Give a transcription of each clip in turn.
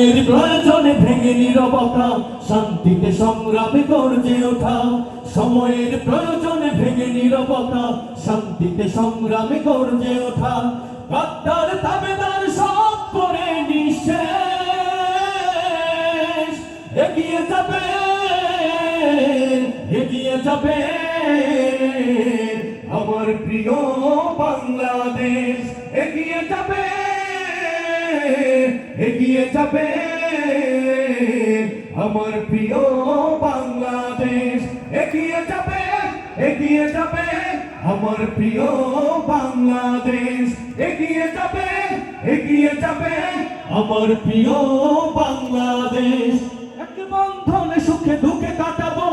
সময়ের প্রয়োজনে ভেঙে নিরবতা শান্তিতে সংগ্রামে গর্জে ওঠা, সময়ের প্রয়োজনে ভেঙে নিরবতা শান্তিতে সংগ্রামে গর্জে ওঠা গাদ্দার তাবেদার সব করে নিঃশেষ। এগিয়ে যাবে এগিয়ে যাবে। আমার প্রিয় বাংলাদেশ, এগিয়ে যাবে। এগিয়ে যাবে। আমার প্রিয় বাংলাদেশ, এগিয়ে যাবে এগিয়ে যাবে। আমার প্রিয় বাংলাদেশ, এগিয়ে যাবে এগিয়ে যাবে। আমার প্রিয় বাংলাদেশ, এক বন্ধনে সুখে দুঃখে কাটাবো,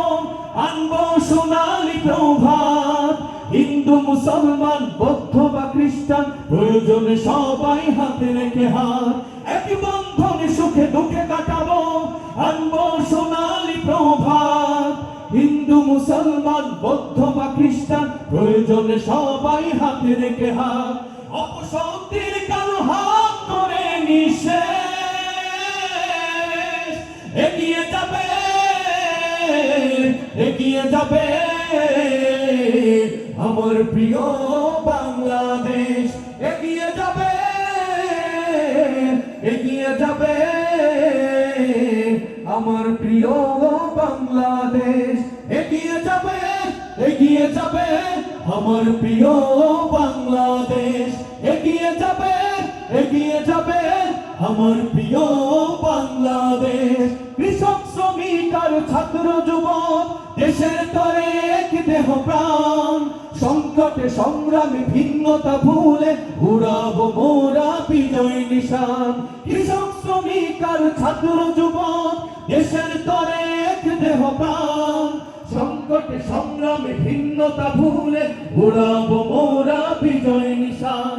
আনব সোনালি প্রভাত। হিন্দু, মুসলমান, বৌদ্ধ বা খ্রিস্টান, প্রয়োজনে সবাই হাতে রেখে হাত। এক সুখে দুঃখে কাটাবো। প্রভাত। হিন্দু, মুসলমান, বৌদ্ধ বা খ্রিস্টান, প্রয়োজনে সবাই হাতে রেখে হাত। অপশক্তির হাত এগিয়ে যাবে এগিয়ে যাবে। আমার প্রিয় বাংলাদেশ, এগিয়ে যাবে। এগিয়ে যাবে আমার প্রিয় বাংলাদেশ। এগিয়ে যাবে এগিয়ে যাবে আমার প্রিয় বাংলাদেশ। এগিয়ে যাবে এগিয়ে যাবে আমার প্রিয় বাংলাদেশ। কৃষক, শ্রমিক আর ছাত্র যুবক, দেশের এক দেহ প্রাণ, সংকটে সংগ্রামে ভিন্নতা ভুলে উড়াবো মোরা বিজয় নিশান। কৃষক, শ্রমিক আর ছাত্র যুবক, দেশের তরে এক দেহ প্রাণ, সংকটে সংগ্রামে ভিন্নতা ভুলে উড়াবো মোরা বিজয় নিশান।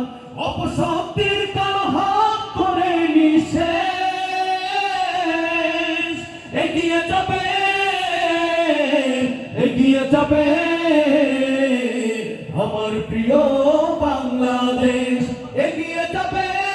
অপশক্তির কালো হাত করে নিষেধ এগিয়ে যাবে এগিয়ে যাবে। আমার প্রিয় বাংলাদেশ এগিয়ে যাবে।